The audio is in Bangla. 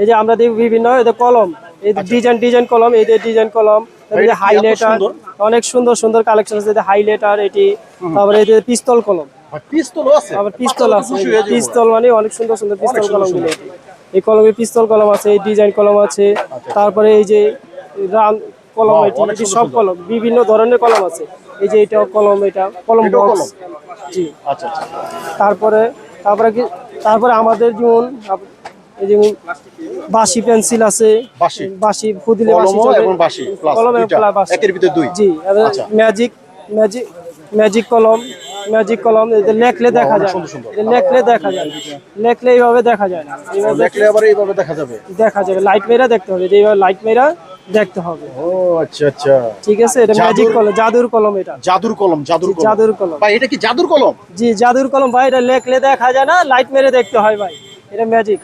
এই যে আমরা দিই বিভিন্ন কলম এই ডিজাইন ডিজাইন কলম এই যে ডিজাইন কলম এটা হাইলাইটার অনেক সুন্দর সুন্দর কালেকশন আছে হাইলাইটার এটি তারপরে এই যে পিস্তল কলম। পিস্তলও আছে। আবার পিস্তল আছে। পিস্তল মানে অনেক সুন্দর সুন্দর পিস্তল কলম। এই কলমে পিস্তল কলম আছে এই ডিজাইন কলম আছে। তারপরে এই যে রান কলম এটি এটি সব কলম বিভিন্ন ধরনের কলম আছে। এই যে এটাও কলম এটা কলম বক্স জি। আচ্ছা আচ্ছা। তারপরে তারপরে কি তারপরে আমাদের যেমন এই যেমন বাসি পেন্সিল আছে? বাসি ফুদিলে বাসি এবং বাঁশি, কলম এবং দুইটা। একের ভিতর দুই? জি আচ্ছা। ম্যাজিক ম্যাজিক ম্যাজিক কলম ম্যাজিক কলম এই লেখলে দেখা যায়। লেখলে দেখা যায়। লেখলে এইভাবে দেখা যায়। না এইভাবে আবার এইভাবে দেখা যাবে। দেখা যাবে। লাইট মেরা দেখতে হবে। যে এইভাবে লাইট মেরা দেখতে হবে। ও আচ্ছা আচ্ছা। ঠিক আছে এটা ম্যাজিক কলম জাদুর কলম এটা। জাদুর কলম জাদুর কলম। জাদুর কলম। ভাই এটা কি জাদুর কলম? জি জাদুর কলম। ভাই এটা লেখলে দেখা যায় না লাইট মেরে দেখতে হয় ভাই। এটা ম্যাজিক